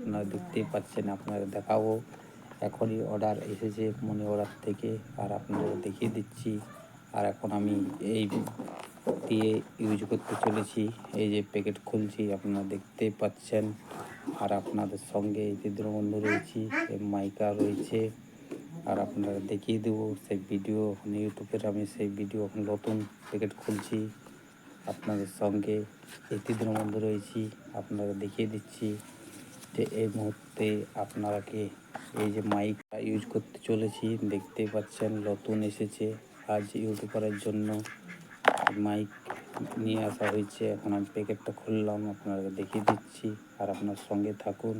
আপনারা দেখতেই পাচ্ছেন আপনারা দেখাবো। এখনই অর্ডার এসেছে মনি অর্ডার থেকে, আর আপনাদের দেখিয়ে দিচ্ছি। আর এখন আমি এই দিয়ে ইউজ করতে চলেছি। এই যে প্যাকেট খুলছি, আপনারা দেখতেই পাচ্ছেন। আর আপনাদের সঙ্গে এই যে বন্ধু রয়েছি, এই মাইকা রয়েছে। আর আপনারা দেখিয়ে দেবো সেই ভিডিও এখন ইউটিউবের আমি সেই ভিডিও এখন নতুন প্যাকেট খুলছি। আপনাদের সঙ্গে এতিদ্র মধ্যে রয়েছি, আপনারা দেখিয়ে দিচ্ছি। যে এই মুহূর্তে আপনারাকে এই যে মাইকটা ইউজ করতে চলেছি দেখতেই পাচ্ছেন নতুন এসেছে। আজ ইউটিউবারের জন্য মাইক নিয়ে আসা হয়েছে। এখন আমি প্যাকেটটা খুললাম আপনারা দেখিয়ে দিচ্ছি। আর আপনার সঙ্গে থাকুন,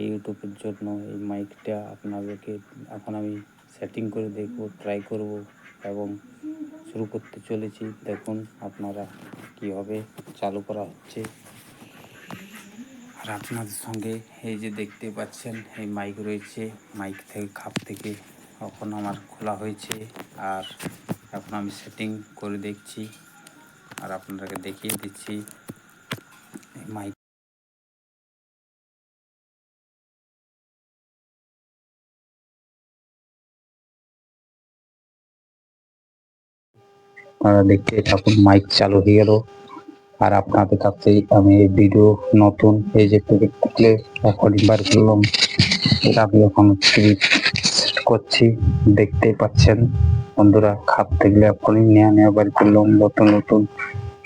এই ইউটিউবের জন্য এই মাইকটা আপনাদেরকে এখন আমি সেটিং করে দেখব ট্রাই করব এবং শুরু করতে চলেছি। দেখুন আপনারা কীভাবে চালু করা হচ্ছে। আর আপনাদের সঙ্গে এই যে দেখতে পাচ্ছেন, এই মাইক রয়েছে মাইক থেকে খাপ থেকে এখন আমার খোলা হয়েছে আর এখন আমি সেটিং করে দেখছি আর আপনাদেরকে দেখিয়ে দিচ্ছি এই মাইক আপনারা দেখতে থাকুন মাইক চালু হয়ে গেল। আর আপনাদের কাছে আমি এই ভিডিও নতুন এই যে প্লে রেকর্ডিং বার করলাম, এটা আমি এখন করছি। দেখতেই পাচ্ছেন, বন্ধুরা খাপ থেকে এখনই নেওয়া নেওয়া বার করলাম, নতুন নতুন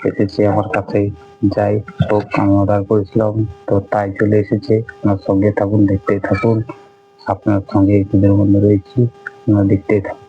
এসেছে, আমার কাছে যাই হোক, আমি অর্ডার করেছিলাম, তো তাই চলে এসেছে। আপনার সঙ্গে থাকুন, দেখতেই থাকুন। আপনার সঙ্গে ভিডিওর মধ্যে রয়েছি, আপনারা দেখতেই থাকুন।